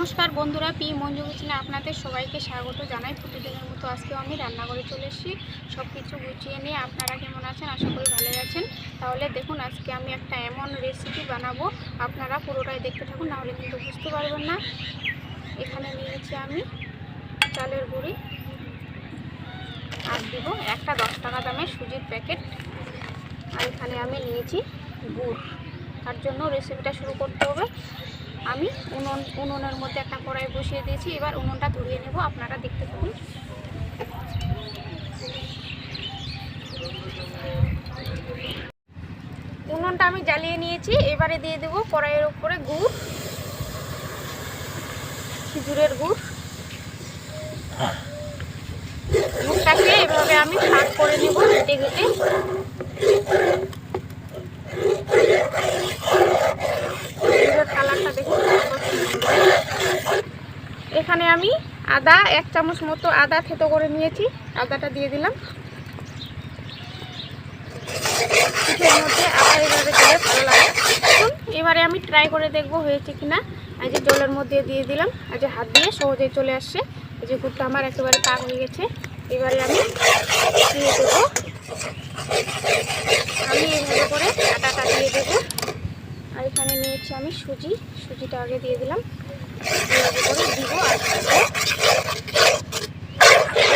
নমস্কার বন্ধুরা, পি মঞ্জু কিচেনে আপনাদের সবাইকে স্বাগত জানাই। প্রতিদিনের মতো আজকেও আমি রান্না করে চলে এসেছি। সব কিছু গুছিয়ে নিয়ে আপনারা কেমন আছেন? আশা করি ভালো আছেন। তাহলে দেখুন, আজকে আমি একটা এমন রেসিপি বানাবো। আপনারা পুরোটাই দেখতে থাকুন, নাহলে কিন্তু বুঝতে পারবেন না। এখানে নিয়েছি আমি চালের গুঁড়ি। আর দিব একটা দশ টাকা দামের সুজির প্যাকেট। আর এখানে আমি নিয়েছি গুড়। তার জন্য রেসিপিটা শুরু করতে হবে। আমি উনুন, উনুনের মধ্যে একটা কড়াই বসিয়ে দিয়েছি। এবার উনুনটা ধরিয়ে নেব। আপনারা দেখতে থাকুন। উনুনটা আমি জ্বালিয়ে নিয়েছি। এবারে দিয়ে দেব কড়াইয়ের উপরে গুড়, খেজুরের গুড়। গুড়টাকে এভাবে আমি ভাগ করে নেব। ঘেটে ঘেটে এবার কালারটা দেখুন কত সুন্দর। এখানে আমি আদা এক চামচ মতো আদা থেতো করে নিয়েছি। আদাটা দিয়ে দিলাম। পিঠের মধ্যে আদা এভাবে দিলে ভালো লাগে। দেখুন, এবারে আমি ট্রাই করে দেখব হয়েছে কিনা। এই যে জলের মধ্যে দিয়ে দিলাম। এই যে হাত দিয়ে সহজেই চলে আসছে। এই যে গুড়টা আমার একেবারে পাক হয়ে গেছে। এবারে আমি দিয়ে দেবো। আমি এইভাবে করে আটাটা দিয়ে দেবো। আর এখানে নিয়েছি আমি সুজি। সুজিটা আগে দিয়ে দিলাম।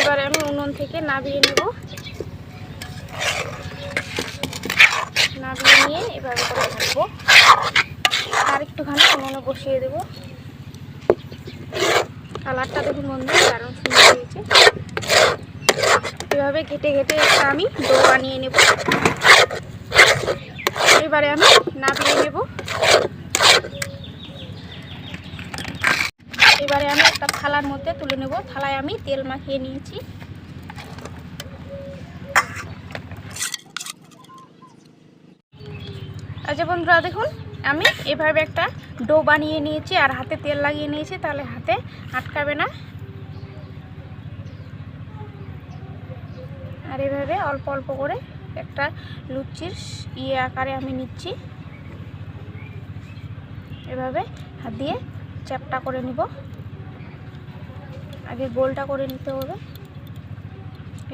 এবারে আমি উনুন থেকে নাবিয়ে নেব। নাবিয়ে নিয়ে এভাবে করে ভাজবো আর একটুখানি উনুনে বসিয়ে দেবো। কালারটা দেখুন বন্ধু দারুণ সুন্দর হয়েছে। এভাবে ঘেটে ঘেটে একটা আমি ডো বানিয়ে নেব। এবারে আমি নাবিয়ে নেব। এবারে আমি একটা থালার মধ্যে তুলে নেব। থালায় আমি তেল মাখিয়ে নিয়েছি। আচ্ছা বন্ধুরা, দেখুন, আমি এভাবে একটা ডো বানিয়ে নিয়েছি আর হাতে তেল লাগিয়ে নিয়েছি, তাহলে হাতে আটকাবে না। আর এভাবে অল্প অল্প করে একটা লুচির ইয়ে আকারে আমি নিচ্ছি। এভাবে হাত দিয়ে চ্যাপটা করে নিব। আগে গোলটা করে নিতে হবে।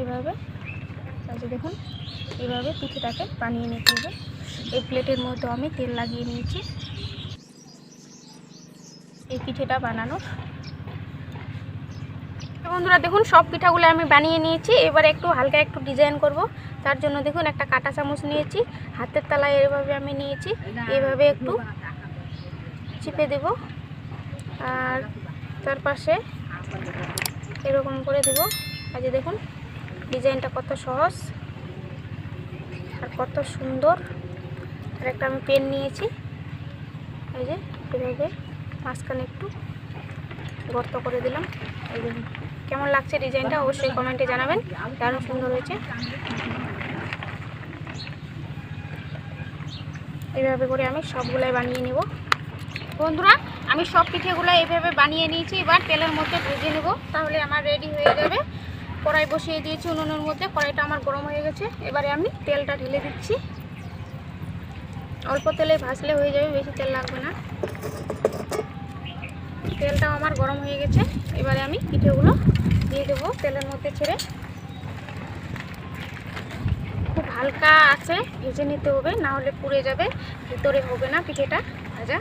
এভাবে যে দেখুন, এভাবে পিঠেটাকে বানিয়ে নিতে হবে। এই প্লেটের মধ্যে আমি তেল লাগিয়ে নিয়েছি। এই পিঠেটা বানানোর। বন্ধুরা, দেখুন, সব পিঠাগুলো আমি বানিয়ে নিয়েছি। এবারে একটু হালকা একটু ডিজাইন করব। তার জন্য দেখুন, একটা কাঁটা চামচ নিয়েছি। হাতের তালায় এভাবে আমি নিয়েছি। এভাবে একটু চিপে দেব। আর তার পাশে এরকম করে দেব। আজ দেখুন, ডিজাইনটা কত সহজ আর কত সুন্দর। আর একটা আমি পেন নিয়েছি। এই যে, এভাবে মাঝখানে একটু গর্ত করে দিলাম। এই দেখুন, কেমন লাগছে ডিজাইনটা অবশ্যই কমেন্টে জানাবেন। দারুণ সুন্দর হয়েছে। এইভাবে করে আমি সবগুলাই বানিয়ে নেব। বন্ধুরা আমি সব পিঠেগুলো এইভাবে বানিয়ে নিয়েছি। এবার তেলের মধ্যে ভেজে নেব। তাহলে আমার রেডি হয়ে যাবে। কড়াই বসিয়ে দিয়েছি উনুনের মধ্যে। কড়াইটা আমার গরম হয়ে গেছে। এবারে আমি তেলটা ঢেলে দিচ্ছি। অল্প তেলে ভাজলে হয়ে যাবে, বেশি তেল লাগবে না। তেলটাও আমার গরম হয়ে গেছে। এবারে আমি পিঠেগুলো দিয়ে দেবো তেলের মধ্যে ছেড়ে। খুব হালকা আছে। ভেজে নিতে হবে, না হলে পুড়ে যাবে। ভিতরে হবে না পিঠেটা। ভাজা।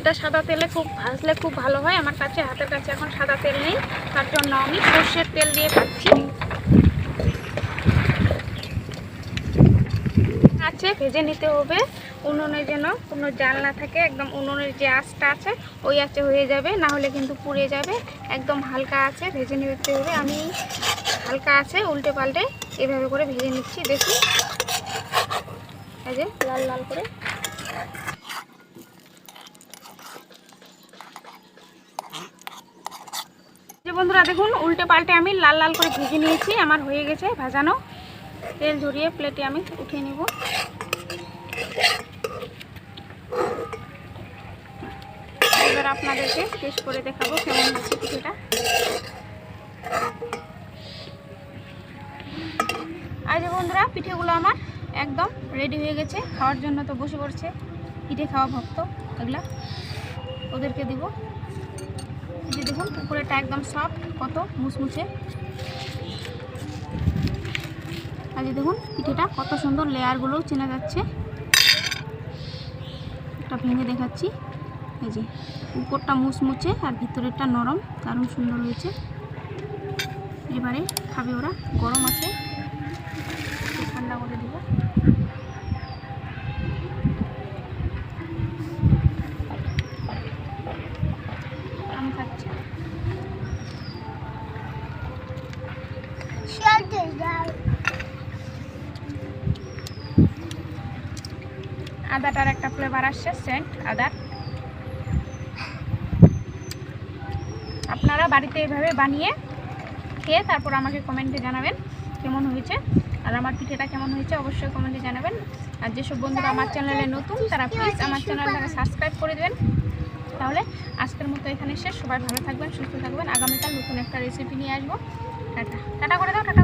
এটা সাদা তেলে খুব ভাজলে খুব ভালো হয়। আমার কাছে, হাতের কাছে এখন সাদা তেল নেই। তার জন্য আমি সর্ষের তেল দিয়ে ভাজছি। আছে ভেজে নিতে হবে। উনুনে যেন কোনো জাল না থাকে, একদম উনুনের যে আঁচটা আছে, ওই আঁচে হয়ে যাবে, না হলে কিন্তু পুড়ে যাবে। একদম হালকা আছে, ভেজে নিতে হবে। আমি হালকা আছে, উল্টে পাল্টে এভাবে করে ভেজে নিচ্ছি, দেখি। এই যে, লাল লাল করে। বন্ধুরা, দেখুন, উল্টে পাল্টে আমি লাল লাল করে ভেজে নিয়েছি, আমার হয়ে গেছে ভাজানো। তেল ঝরিয়ে প্লেটে আমি উঠিয়ে নেব। এবার আপনাদেরকে টেস্ট করে দেখাবো কেমন হচ্ছে পিঠেটা। আর যে বন্ধুরা, পিঠেগুলো আমার একদম রেডি হয়ে গেছে। খাওয়ার জন্য তো বসে পড়ছে। পিঠে খাওয়া ভক্ত, এগুলা ওদেরকে দিব। যে দেখুন উপরেটা একদম সফট কত মুসমুছে যে দেখুন, পিঠেটা কত সুন্দর লেয়ারগুলোও চেনা যাচ্ছে। একটা ভেঙে দেখাচ্ছি। এই যে, উপরটা মুচমুচে আর ভিতরেরটা নরম, দারুণ সুন্দর হয়েছে। এবারে খাবে ওরা, গরম আছে। ঠান্ডা করে দিব। আদাটার একটা ফ্লেভার আসছে সেন্ট আদার। আপনারা বাড়িতে এভাবে বানিয়ে খেয়ে তারপর আমাকে কমেন্টে জানাবেন কেমন হয়েছে, আর আমার পিঠেটা কেমন হয়েছে অবশ্যই কমেন্টে জানাবেন। আর যেসব বন্ধুরা আমার চ্যানেলে নতুন, তারা প্লিজ আমার চ্যানেলটাকে সাবস্ক্রাইব করে দেবেন। তাহলে আজকের মতো এখানে শেষ। সবাই ভালো থাকবেন, সুস্থ থাকবেন। আগামীকাল নতুন একটা রেসিপি নিয়ে আসব। টাটা। টাটা করে দাও, টাটা।